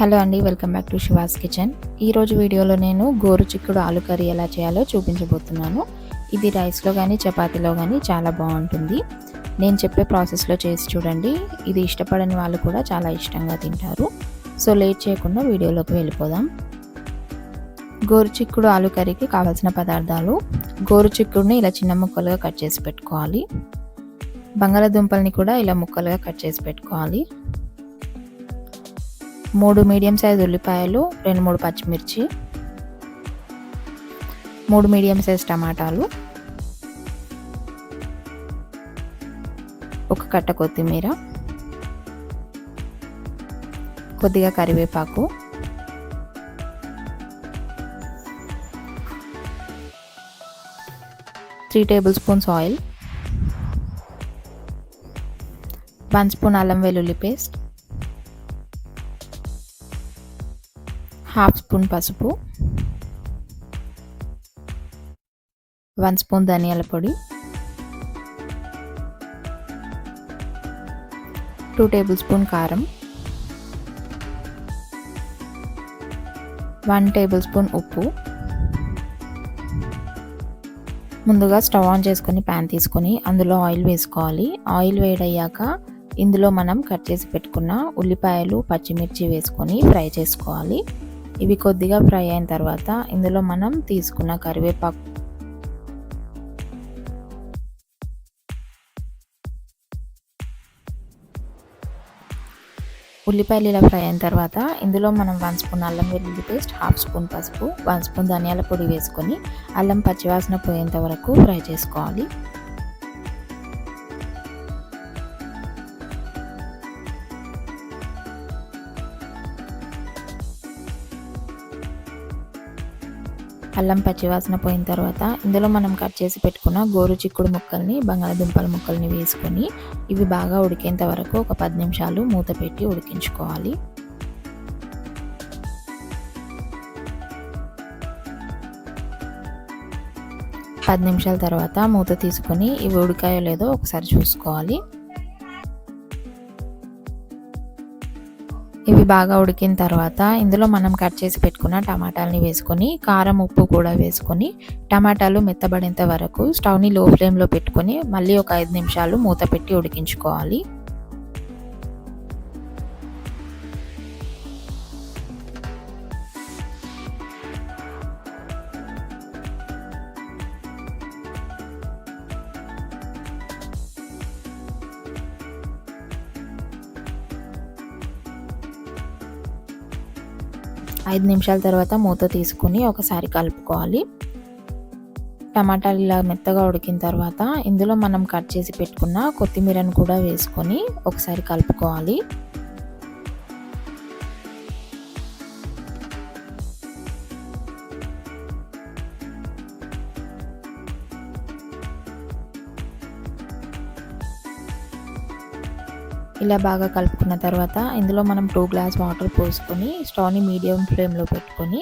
Hello అండి welcome back to Shiva's kitchen. ఈరోజు వీడియోలో నేను గోరు చిక్కుడు ఆలు కర్రీ ఎలా చేయాలో చూపించబోతున్నాను. ఇది రైస్లో కానీ చపాతీలో కానీ చాలా బాగుంటుంది. నేను చెప్పే ప్రాసెస్లో చేసి చూడండి. ఇది ఇష్టపడని వాళ్ళు కూడా చాలా ఇష్టంగా తింటారు. సో లేట్ చేయకుండా వీడియోలోకి వెళ్ళిపోదాం. గోరు చిక్కుడు ఆలు కర్రీకి కావాల్సిన పదార్థాలు. గోరు చిక్కుడుని ఇలా చిన్న ముక్కలుగా కట్ చేసి పెట్టుకోవాలి. బంగాళాదుంపల్ని కూడా ఇలా ముక్కలుగా కట్ చేసి పెట్టుకోవాలి. మూడు మీడియం సైజ్ ఉల్లిపాయలు రెండు మూడు పచ్చిమిర్చి మూడు మీడియం సైజ్ టమాటాలు ఒక కట్ట కొత్తిమీర కొద్దిగా కరివేపాకు three tablespoons oil one spoon అల్లం వెల్లుల్లి పేస్ట్ హాఫ్ స్పూన్ పసుపు వన్ స్పూన్ ధనియాల పొడి టూ టేబుల్ స్పూన్ కారం వన్ టేబుల్ స్పూన్ ఉప్పు. ముందుగా స్టవ్ ఆన్ చేసుకొని ప్యాన్ తీసుకొని అందులో ఆయిల్ వేసుకోవాలి. ఆయిల్ వేడయ్యాక ఇందులో మనం కట్ చేసి పెట్టుకున్న ఉల్లిపాయలు పచ్చిమిర్చి వేసుకొని ఫ్రై చేసుకోవాలి. ఇవి కొద్దిగా ఫ్రై అయిన తర్వాత ఇందులో మనం తీసుకున్న కరివేపాకు. ఉల్లిపాయలు ఇలా ఫ్రై అయిన తర్వాత ఇందులో మనం వన్ స్పూన్ అల్లం వెల్లుల్లి పేస్ట్ హాఫ్ స్పూన్ పసుపు వన్ స్పూన్ ధనియాల పొడి వేసుకొని అల్లం పచ్చివాసన పోయేంత వరకు ఫ్రై చేసుకోవాలి. అల్లం పచ్చివాసన పోయిన తర్వాత ఇందులో మనం కట్ చేసి పెట్టుకున్న గోరు చిక్కుడు ముక్కల్ని బంగాళదుంపల ముక్కల్ని వేసుకొని ఇవి బాగా ఉడికేంత వరకు ఒక పది నిమిషాలు మూత పెట్టి ఉడికించుకోవాలి. పది నిమిషాల తర్వాత మూత తీసుకొని ఇవి ఉడికాయో లేదో ఒకసారి చూసుకోవాలి. ఇవి బాగా ఉడికిన తర్వాత ఇందులో మనం కట్ చేసి పెట్టుకున్న టమాటాలని వేసుకొని కారం ఉప్పు కూడా వేసుకొని టమాటాలు మెత్తబడేంత వరకు స్టవ్ని లో ఫ్లేమ్లో పెట్టుకొని మళ్ళీ ఒక ఐదు నిమిషాలు మూత పెట్టి ఉడికించుకోవాలి. ఐదు నిమిషాల తర్వాత మూత తీసుకుని ఒకసారి కలుపుకోవాలి. టమాటాలు ఇలా మెత్తగా ఉడికిన తర్వాత ఇందులో మనం కట్ చేసి పెట్టుకున్న కొత్తిమీరను కూడా వేసుకొని ఒకసారి కలుపుకోవాలి. ఇలా బాగా కలుపుకున్న తర్వాత ఇందులో మనం టూ గ్లాస్ వాటర్ పోసుకొని స్టవ్ని మీడియం ఫ్లేమ్లో పెట్టుకొని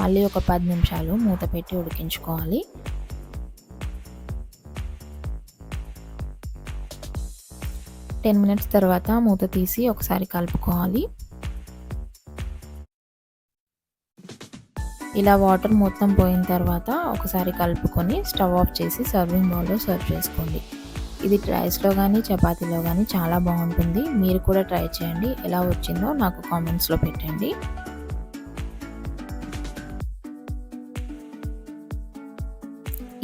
మళ్ళీ ఒక పది నిమిషాలు మూత పెట్టి ఉడికించుకోవాలి. టెన్ మినిట్స్ తర్వాత మూత తీసి ఒకసారి కలుపుకోవాలి. ఇలా వాటర్ మొత్తం పోయిన తర్వాత ఒకసారి కలుపుకొని స్టవ్ ఆఫ్ చేసి సర్వింగ్ బౌల్లో సర్వ్ చేసుకోండి. ఇది రైస్లో కానీ చపాతీలో కానీ చాలా బాగుంటుంది. మీరు కూడా ట్రై చేయండి. ఎలా వచ్చిందో నాకు కామెంట్స్లో పెట్టండి.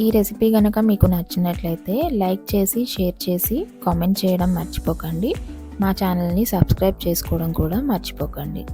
ఈ రెసిపీ కనుక మీకు నచ్చినట్లయితే లైక్ చేసి షేర్ చేసి కామెంట్ చేయడం మర్చిపోకండి. మా ఛానల్ని సబ్స్క్రైబ్ చేసుకోవడం కూడా మర్చిపోకండి.